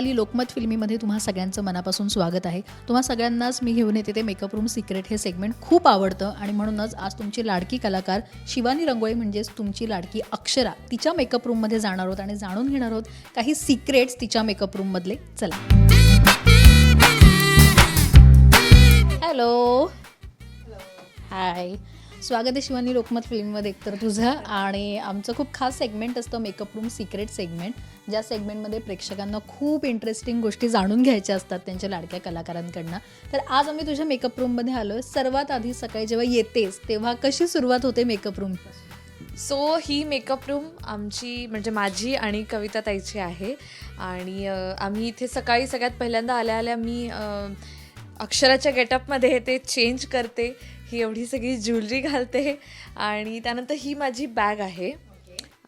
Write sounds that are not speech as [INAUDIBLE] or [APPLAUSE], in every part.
शिवाली लोकमत फिल्मीमध्ये तुम्हा सगळ्यांचं मनापासून स्वागत आहे. तुम्हा सगळ्यांनाच मी घेऊन येते ते मेकअप रूम सिक्रेट हे सेगमेंट खूप आवडतं आणि म्हणूनच आज तुमची लाडकी कलाकार शिवानी रंगोळे म्हणजेच तुमची लाडकी अक्षरा तिच्या मेकअप रूममध्ये जाणार आहोत आणि जाणून घेणार आहोत काही सिक्रेट्स तिच्या मेकअप रूममधले. चला. हॅलो हाय स्वागत आहे शिवानी लोकमत फिल्ममध्ये एकतर तुझं. आणि आमचं खूप खास सेगमेंट असतं मेकअप रूम सिक्रेट सेगमेंट ज्या सेगमेंटमध्ये प्रेक्षकांना खूप इंटरेस्टिंग गोष्टी जाणून घ्यायच्या असतात त्यांच्या लाडक्या कलाकारांकडनं. तर आज आम्ही तुझ्या मेकअप रूममध्ये आलो आहे सर्वात आधी सकाळी जेव्हा येतेस तेव्हा कशी सुरुवात होते मेकअप रूम सो ही मेकअप रूम आमची म्हणजे माझी आणि कविता ताईची आहे. आणि आम्ही इथे सकाळी सगळ्यात पहिल्यांदा आल्या आल्या मी अक्षराच्या गेटअपमध्ये ते चेंज करते. ही एवढी सगळी ज्वेलरी घालते. आणि त्यानंतर ही माझी बॅग आहे.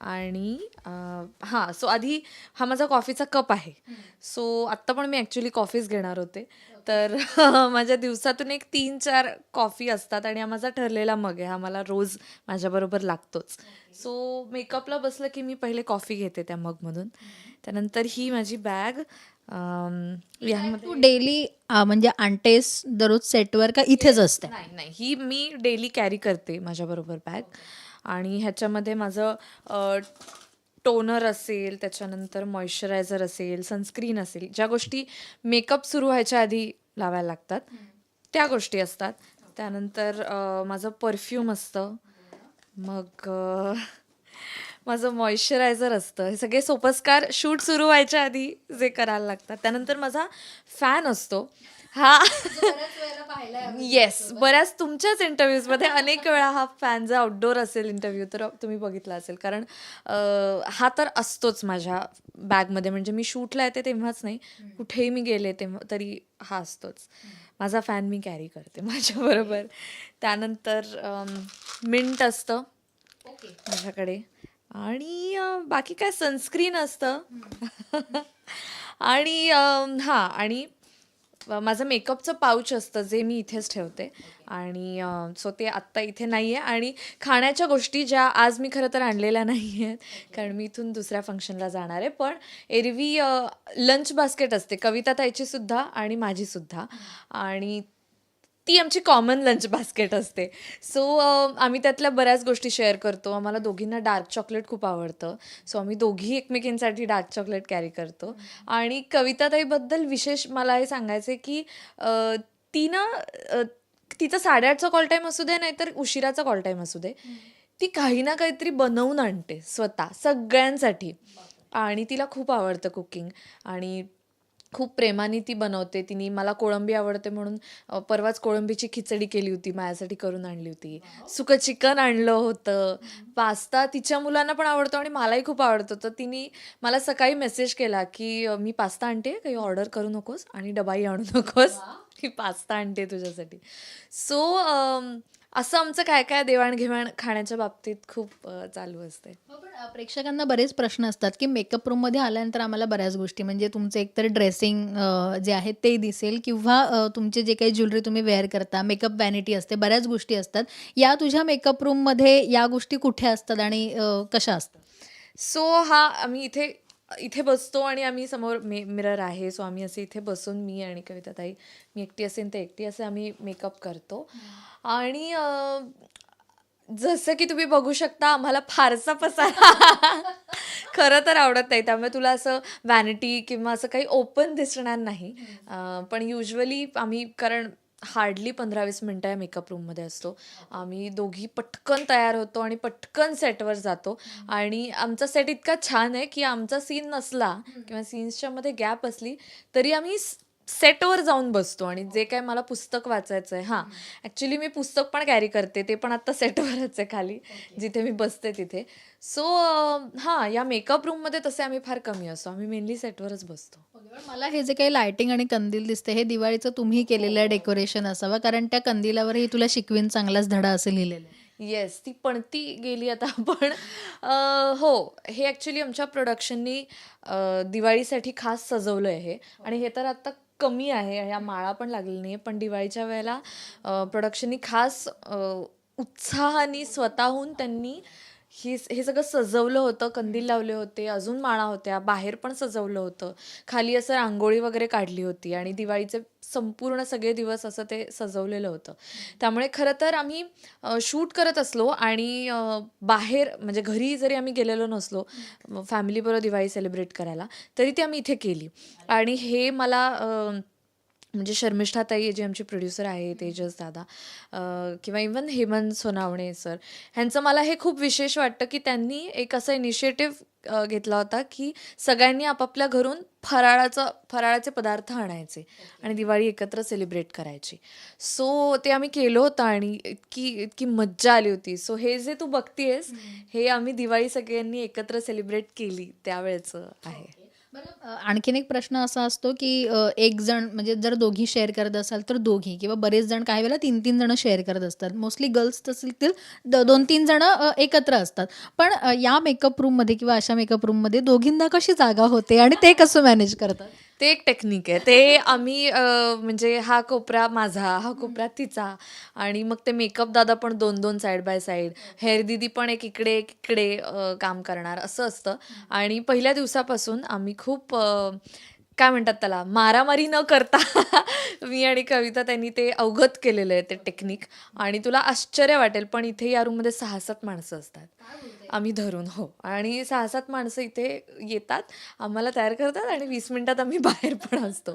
आणि हां सो आधी हा माझा कॉफीचा कप आहे. सो आत्ता पण मी ॲक्च्युली कॉफीच घेणार होते. तर [LAUGHS] माझ्या दिवसातून एक तीन चार कॉफी असतात आणि हा माझा ठरलेला मग आहे. हा मला रोज माझ्याबरोबर लागतोच. सो मेकअपला बसलं की मी पहिले कॉफी घेते त्या मगमधून. त्यानंतर ही माझी बॅग. तू डेली म्हणजे आणतेस दररोज सेटवर का इथेच असते? नाही नाही. ही मी डेली कॅरी करते माझ्याबरोबर बॅग आणि ह्याच्यामध्ये माझं टोनर असेल त्याच्यानंतर मॉइश्चरायझर असेल सनस्क्रीन असेल ज्या गोष्टी मेकअप सुरू व्हायच्या आधी लावायला लागतात त्या गोष्टी असतात. त्यानंतर माझं परफ्यूम असतं. मग माझं मॉइश्चरायझर असतं. हे सगळे सोपस्कार शूट सुरू व्हायच्या आधी जे करायला लागतात. त्यानंतर माझा फॅन असतो. हा. येस बऱ्याच तुमच्याच इंटरव्ह्यूजमध्ये अनेक वेळा हा फॅन जर आउटडोअर असेल इंटरव्ह्यू तर तुम्ही बघितला असेल. कारण हा तर असतोच माझ्या बॅगमध्ये म्हणजे मी शूटला येते तेव्हाच नाही. कुठेही मी गेले तेव्हा तरी हा असतोच. माझा फॅन मी कॅरी करते माझ्याबरोबर त्यानंतर मिंट असतं. माझ्याकडे. आणि अं, बाकी काय सनस्क्रीन असतं. [LAUGHS] आणि अं, हां आणि माझं मेकअपचं पाऊच असतं जे मी इथेच ठेवते. आणि सो ते आत्ता इथे नाही आहे आणि खाण्याच्या गोष्टी ज्या आज मी खरं तर आणलेल्या नाही आहेत कारण मी इथून दुसऱ्या फंक्शनला जाणार आहे. पण एरवी लंच बास्केट असते. कविता ताईची सुद्धा आणि माझी सुद्धा. आणि ती आमची कॉमन लंच बास्केट असते. सो आम्ही त्यातल्या बऱ्याच गोष्टी शेअर करतो. आम्हाला दोघींना डार्क चॉकलेट खूप आवडतं. सो आम्ही दोघी एकमेकींसाठी डार्क चॉकलेट कॅरी करतो. आणि कविताताईबद्दल विशेष मला हे सांगायचं आहे की तिनं ती ना तिचा साडेआठचा कॉल टाईम असू दे नाहीतर उशिराचा कॉल टाईम असू दे. ती काही ना काहीतरी बनवून आणते स्वतः सगळ्यांसाठी. आणि तिला खूप आवडतं कुकिंग आणि खूप प्रेमाने ती बनवते. तिने मला कोळंबी आवडते म्हणून परवाच कोळंबीची खिचडी केली होती माझ्यासाठी करून आणली होती. सुकं चिकन आणलं होतं. पास्ता तिच्या मुलांना पण आवडतो आणि मलाही खूप आवडतो. तर तिने मला सकाळी मेसेज केला की मी पास्ता आणते काही ऑर्डर करू नकोस आणि डबाई आणू नकोस मी पास्ता आणते तुझ्यासाठी. सो असं आमचं काय काय देवाणघेवाण खाण्याच्या बाबतीत खूप चालू असते. हो, प्रेक्षकांना बरेच प्रश्न असतात की मेकअप रूममध्ये आल्यानंतर आम्हाला बऱ्याच गोष्टी म्हणजे तुमचं एकतर ड्रेसिंग जे आहे ते दिसेल किंवा तुमचे जे काही ज्वेलरी तुम्ही वेअर करता मेकअप वॅनिटी असते बऱ्याच गोष्टी असतात. या तुझ्या मेकअप रूममध्ये या गोष्टी कुठे असतात आणि कशा असतात? सो हा आम्ही इथे इथे बसतो आणि आम्ही समोर मे मिरर आहे. सो आम्ही असे इथे बसून मी आणि कविताताई मी एकटी असेन तर एकटी असे आम्ही मेकअप करतो. आणि जसं की तुम्ही बघू शकता आम्हाला फारसा पसारा [LAUGHS] खरं तर आवडत नाही. त्यामुळे तुला असं वॅनिटी किंवा असं काही ओपन दिसणार नाही. पण युजली आम्ही कारण हार्डली पंधरा वीस मिनटं या मेकअप रूममध्ये असतो. आम्ही दोघी पटकन तयार होतो आणि पटकन सेटवर जातो. आणि आमचा सेट इतका छान आहे की आमचा सीन नसला किंवा सीन्सच्या मध्ये गॅप असली तरी आम्ही सेटवर जाऊन बसतो आणि जे काय मला पुस्तक वाचायचं आहे हां. ॲक्च्युली मी पुस्तक पण कॅरी करते ते पण आत्ता सेटवरच आहे खाली. जिथे मी बसते तिथे. सो हां या मेकअप रूममध्ये तसे आम्ही फार कमी असतो. आम्ही मेनली सेटवरच बसतो. मला हे जे काही लायटिंग आणि कंदील दिसते हे दिवाळीचं तुम्ही केलेलं डेकोरेशन असावं कारण त्या कंदिलावरही तुला शिकवीन चांगलाच धडा असं लिहिलेलं. आहे येस ती पणती गेली आता पण हो हे ॲक्च्युली आमच्या प्रोडक्शननी दिवाळीसाठी खास सजवलं आहे हे. आणि हे तर आत्ता कमी आहे ह्या माळा पण लागलेली नाही पण दिवाळीच्या वेळेला प्रोडक्शननी खास उत्साहाने स्वतःहून त्यांनी ही हे सगळं सजवलं होतं कंदील लावले होते अजून माळा होत्या बाहेर पण सजवलं होतं. खाली असं रांगोळी वगैरे काढली होती आणि दिवाळीचे संपूर्ण सगळे दिवस असं ते सजवलेलं होतं. त्यामुळे खरं तर आम्ही शूट करत असलो आणि बाहेर म्हणजे घरी जरी आम्ही गेलेलो नसलो फॅमिलीबरोबर दिवाळी सेलिब्रेट करायला तरी ती आम्ही इथे केली. आणि हे मला म्हणजे शर्मिष्ठा ताई जे आमचे प्रोड्युसर आहे तेजस दादा किंवा इवन हेमंत सोनावणे सर ह्यांचं मला हे खूप विशेष वाटतं की त्यांनी एक असा इनिशिएटिव्ह घेतला होता की सगळ्यांनी आपापल्या घरून फराळाचं फराळाचे पदार्थ आणायचे आणि दिवाळी एकत्र सेलिब्रेट करायची. सो ते आम्ही केलं होतं आणि इतकी इतकी मज्जा आली होती. सो हे जे तू बघतीयस हे आम्ही दिवाळी सगळ्यांनी एकत्र सेलिब्रेट केली त्यावेळेचं आहे. आणखीन एक प्रश्न असा असतो की एक जण म्हणजे जर दोघी शेअर करत असाल तर दोघी किंवा बरेच जण काही वेळेला तीन तीन जण शेअर करत असतात. मोस्टली गर्ल्स असतील द- दोन तीन जण एकत्र असतात. पण या मेकअप रूममध्ये किंवा अशा मेकअप रूममध्ये दोघींना कशी जागा होते आणि ते कसं मॅनेज करतात? ते एक टेक्निक आहे. ते आम्ही म्हणजे हा कोपरा माझा हा कोपरा तिचा आणि मग ते मेकअप दादा पण दोन दोन साईड बाय साईड हेअर दीदी पण एक इकडे एक इकडे काम करणार असं असतं. आणि पहिल्या दिवसापासून आम्ही खूप काय म्हणतात त्याला मारामारी न करता [LAUGHS] मी आणि कविता त्यांनी ते अवगत केलेलं आहे ते टेक्निक आणि तुला आश्चर्य वाटेल पण इथे या रूममध्ये सहा सात माणसं असतात. आम्ही धरून हो. आणि सहा सात माणसं इथे येतात आम्हाला तयार करतात आणि वीस मिनिटात आम्ही [LAUGHS] बाहेर पण असतो.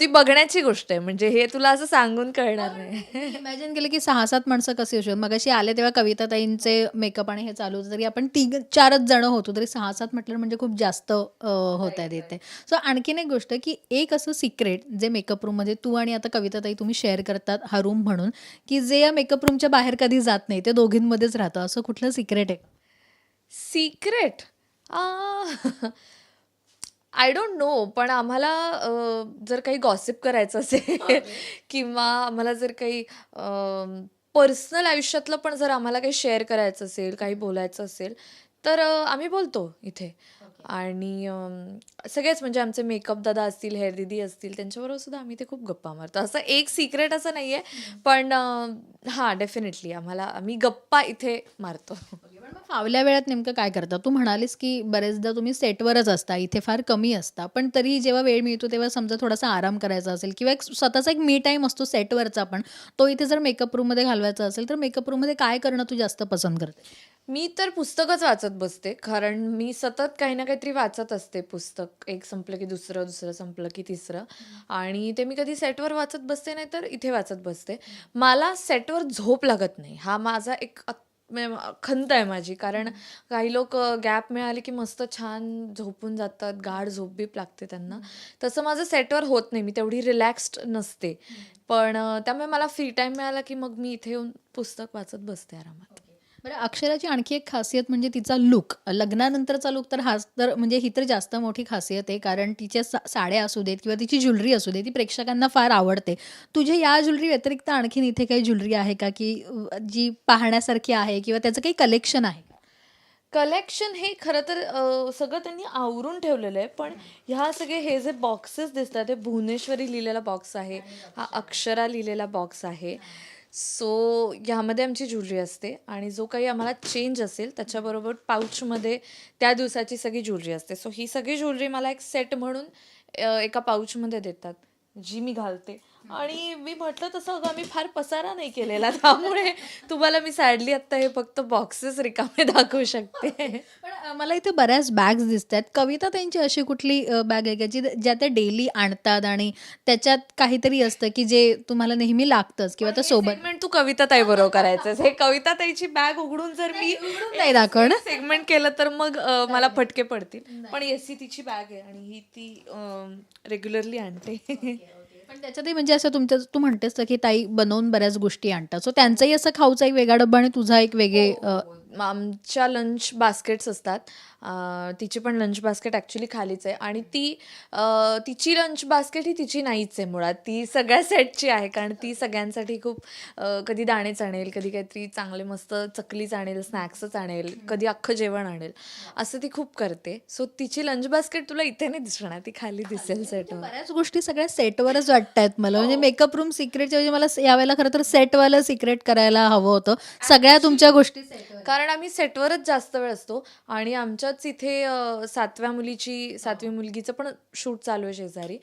ती बघण्याची गोष्ट आहे म्हणजे हे तुला असं सांगून कळणार नाही. [LAUGHS] इमॅजिन केलं की सहा सात माणसं कशी असू मग अशी आले तेव्हा कविता ताईंचे मेकअप आणि हे चालू होतं तरी आपण तिघ चारच जण होतो तरी सहा सात म्हटलं म्हणजे खूप जास्त होत आहेत इथे. सो आणखीन एक गोष्ट की एक असं सिक्रेट जे मेकअप रूममध्ये तू आणि आता कविता ताई तुम्ही शेअर करतात हा रूम म्हणून की जे या मेकअप रूमच्या बाहेर कधी जात नाही ते दोघींमध्येच राहतं. असं कुठलं सिक्रेट आहे? सिक्रेट आय डोंट नो पण आम्हाला अ, जर काही गॉसिप करायचं असेल किंवा आम्हाला जर काही पर्सनल आयुष्यातलं पण जर आम्हाला काही शेअर करायचं असेल काही बोलायचं असेल तर अ, आम्ही बोलतो इथे. आणि अम, सगळेच म्हणजे आमचे मेकअप दादा असतील हेअर दिदी असतील त्यांच्याबरोबर सुद्धा आम्ही ते खूप गप्पा मारतो. असं एक सिक्रेट असं नाही आहे पण अ, हां डेफिनेटली आम्हाला आम्ही गप्पा इथे मारतो. फावल्या वेळात नेमकं काय करता? तू म्हणालीस की बरेचदा तुम्ही सेटवरच असता इथे फार कमी असता. पण तरी जेव्हा वेळ मिळतो तेव्हा समजा थोडासा आराम करायचा असेल किंवा एक स्वतःचा एक मी टाईम असतो सेटवरचा पण तो इथे जर मेकअप रूममध्ये घालवायचा असेल तर मेकअप रूममध्ये काय करणं तू जास्त पसंत करते? मी तर पुस्तकच वाचत बसते कारण मी सतत काही ना काहीतरी वाचत असते पुस्तक. एक संपलं की दुसरं दुसरं संपलं की तिसरं. आणि ते मी कधी सेटवर वाचत बसते नाही तर इथे वाचत बसते. मला सेटवर झोप लागत नाही. हा माझा एक खंत आहे माझी. कारण काही लोक गॅप मिळाले की मस्त छान झोपून जातात गाढ झोप बीप लागते त्यांना. तसं माझं सेटवर होत नाही. मी तेवढी रिलॅक्स्ड नसते. पण त्यामुळे मला फ्री टाईम मिळाला की मग मी इथे येऊन पुस्तक वाचत बसते आरामात. बरं अक्षराची आणखी एक खासियत म्हणजे तिचा लुक. लग्नानंतरचा लुक तर हाच तर म्हणजे ही तर जास्त मोठी खासियत आहे कारण तिच्या सा साड्या असू देत किंवा तिची ज्वेलरी असू दे ती प्रेक्षकांना फार आवडते. तुझ्या या ज्वेलरी व्यतिरिक्त आणखीन इथे काही ज्वेलरी आहे का की जी पाहण्यासारखी आहे किंवा त्याचं काही कलेक्शन आहे? कलेक्शन हे खरं तर सगळं त्यांनी आवरून ठेवलेलं आहे पण ह्या सगळे हे जे बॉक्सेस दिसतात ते भुवनेश्वरी लिहिलेला बॉक्स आहे हा अक्षरा लिहिलेला बॉक्स आहे. सो ह्यामध्ये आमची ज्वेलरी असते आणि जो काही आम्हाला चेंज असेल त्याच्याबरोबर पाऊचमध्ये त्या दिवसाची सगळी ज्वेलरी असते. सो ही सगळी ज्वेलरी मला एक सेट म्हणून एका पाऊचमध्ये देतात जी मी घालते. आणि मी म्हटलं तसं अगं मी फार पसारा नाही केलेला त्यामुळे तुम्हाला मी सॅडली आत्ता हे फक्त बॉक्सेस रिकामे दाखवू शकते. [LAUGHS] पण मला इथे बऱ्याच बॅग्स दिसत आहेत कविता त्यांची अशी कुठली बॅग आहे का जी ज्या त्या डेली आणतात आणि त्याच्यात काहीतरी असतं की जे तुम्हाला नेहमी लागतंच किंवा त्या सोबत तू कविता ताई बरोबर करायचं हे कविता ताईची बॅग उघडून जर मी नाही दाखवणं सेगमेंट केलं तर मग मला फटके पडतील. पण एस सी तिची बॅग आहे आणि ही ती रेग्युलरली आणते. पण त्याच्यातही म्हणजे असं तुमचं तू म्हणतेस की ताई बनवून बऱ्याच गोष्टी आणतात. सो त्यांचाही असं खाऊचा एक वेगळा डब्बा आणि तुझा एक वेगळे अ, आमच्या लंच बास्केट्स असतात. तिची पण लंच बास्केट ॲक्च्युली खालीच आहे. आणि ती तिची लंच बास्केट ही तिची नाहीच आहे मुळात. ती सगळ्या सेटची आहे. कारण ती सगळ्यांसाठी खूप कधी दाणेच आणेल कधी काहीतरी चांगले मस्त चकलीच आणेल स्नॅक्सच आणेल कधी अख्खं जेवण आणेल. असं ती खूप करते. सो तिची लंच बास्केट तुला इथे नाही दिसणार. ती खाली दिसेल सेटवर बऱ्याच गोष्टी सगळ्या सेटवरच वाटत आहेत मला. म्हणजे मेकअप रूम सिक्रेटच्या म्हणजे मला यावेळेला खरं तर सेटवालं सिक्रेट करायला हवं होतं. सगळ्या तुमच्या गोष्टी कारण कारण आम्ही सेटवरच जास्त वेळ असतो आणि आमच्याच इथे सातव्या मुलीची सातवी मुलगीचं पण शूट चालू आहे शेजारी.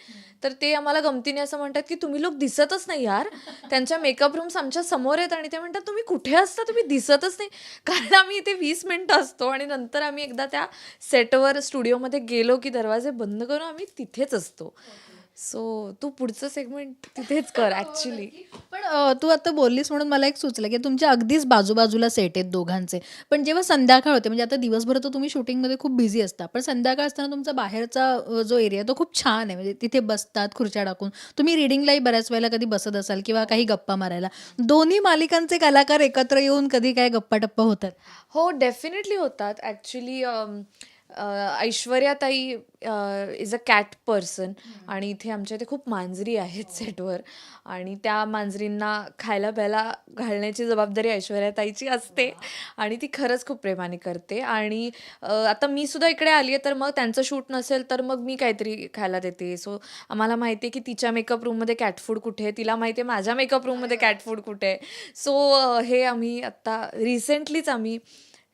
तर ते आम्हाला गमतीने असं म्हणतात की तुम्ही लोक दिसतच नाही यार. त्यांच्या मेकअप रूम्स आमच्यासमोर आहेत. आणि ते म्हणतात तुम्ही कुठे असता? तुम्ही दिसतच नाही. कारण आम्ही इथे वीस मिनिटं असतो आणि नंतर आम्ही एकदा त्या सेटवर स्टुडिओमध्ये गेलो की दरवाजे बंद करून आम्ही तिथेच असतो. सो तू पुढचं सेगमेंट तिथेच कर ॲक्च्युली पण तू आता बोललीस म्हणून मला एक सुचलं की तुमच्या अगदीच बाजूबाजूला सेट आहेत दोघांचे. पण जेव्हा संध्याकाळ होते म्हणजे आता दिवसभर तर तुम्ही शूटिंगमध्ये खूप बिझी असता पण संध्याकाळ असताना तुमचा बाहेरचा जो एरिया तो खूप छान आहे. म्हणजे तिथे बसतात खुर्च्या टाकून. तुम्ही रिडिंगलाही बऱ्याच वेळेला कधी बसत असाल किंवा काही गप्पा मारायला. दोन्ही मालिकांचे कलाकार एकत्र येऊन कधी काय गप्पा टप्पा होतात? हो डेफिनेटली होतात. ॲक्च्युली ऐश्वर्याताई इज अ कॅट पर्सन आणि इथे आमच्या इथे खूप मांजरी आहेत सेटवर आणि त्या मांजरींना खायला प्यायला घालण्याची जबाबदारी ऐश्वर्याताईची असते. आणि ती खरंच खूप प्रेमाने करते. आणि अ, आता मी सुद्धा इकडे आली आहे तर मग त्यांचं शूट नसेल तर मग मी काहीतरी खायला देते. सो आम्हाला माहिती आहे की तिच्या मेकअप रूममध्ये कॅट फूड कुठे आहे? तिला माहिती आहे माझ्या मेकअप रूममध्ये कॅट फूड कुठे आहे? सो हे आम्ही आत्ता रिसेंटलीच आम्ही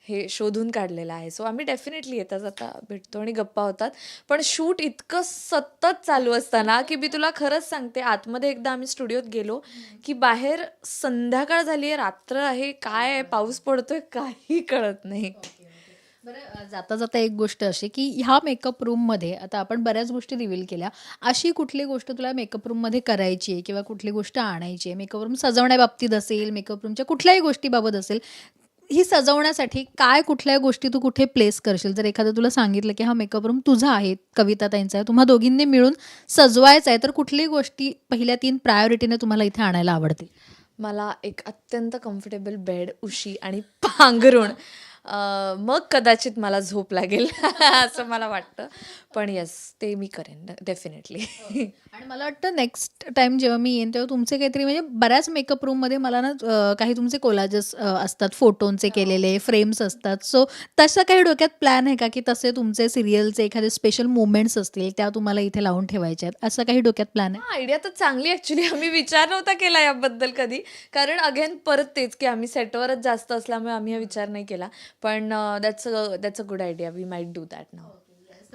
हे शोधून काढलेलं आहे. सो आम्ही डेफिनेटली येता जाता भेटतो आणि गप्पा होतात. पण शूट इतकं सतत चालू असताना की मी तुला खरंच सांगते आतमध्ये एकदा आम्ही स्टुडिओत गेलो की बाहेर संध्याकाळ झाली आहे रात्र आहे काय आहे पाऊस पडतोय काही कळत नाही. बरं जाता जाता एक गोष्ट अशी की ह्या मेकअप रूममध्ये आता आपण बऱ्याच गोष्टी रिव्हील केल्या अशी कुठली गोष्ट तुला मेकअप रूममध्ये करायची आहे किंवा कुठली गोष्ट आणायची आहे मेकअप रूम सजवण्याबाबतीत असेल मेकअप रूमच्या कुठल्याही गोष्टीबाबत असेल ही सजवण्यासाठी काय कुठल्या गोष्टी तू कुठे प्लेस करशील? जर एखादं तुला सांगितलं की हा मेकअप रूम तुझा आहे कविता ताईंचा आहे तुम्हा दोघींनी मिळून सजवायचा आहे तर कुठली गोष्टी पहिल्या तीन प्रायोरिटीने तुम्हाला इथे आणायला आवडतील? मला एक अत्यंत कम्फर्टेबल बेड उशी आणि पांघरुण मग कदाचित मला झोप लागेल [LAUGHS] असं मला वाटतं. पण येस ते मी करेन डेफिनेटली आणि मला वाटतं नेक्स्ट टाइम जेव्हा मी येईन तेव्हा तुमचे काहीतरी म्हणजे बऱ्याच मेकअप रूममध्ये मला ना काही तुमचे कोलाजेस असतात फोटोंचे केलेले फ्रेम्स असतात. सो तसं काही डोक्यात प्लॅन आहे का की तसे तुमचे सिरियलचे एखादे स्पेशल मुवमेंट्स असतील त्या तुम्हाला इथे लावून ठेवायच्या आहेत? असं काही डोक्यात प्लॅन आहे? आयडिया तर चांगली ॲक्च्युली आम्ही विचार नव्हता केला याबद्दल कधी. कारण अगेन परत तेच की आम्ही सेटवरच जास्त असल्यामुळे आम्ही हा विचार नाही केला. पण that's that's a good idea we might do that नाव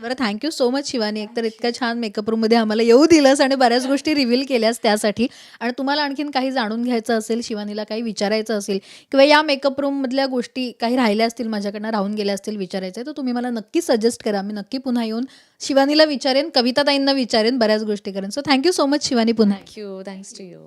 बरं थँक्यू सो मच शिवानी. एकतर इतक्या छान मेकअप रूममध्ये आम्हाला येऊ दिलंस आणि बऱ्याच गोष्टी रिव्हील केल्यास त्यासाठी. आणि तुम्हाला आणखीन काही जाणून घ्यायचं असेल शिवानीला काही विचारायचं असेल किंवा या मेकअप रूममधल्या गोष्टी काही राहिल्या असतील माझ्याकडनं राहून गेल्या असतील विचारायचं तर तुम्ही मला नक्की सजेस्ट करा. मी नक्की पुन्हा येऊन शिवानीला विचारेन कविता ताईंना विचारेन बऱ्याच गोष्टी करेन. So thank you so much Shivani पुन्हा. Thank you thanks to you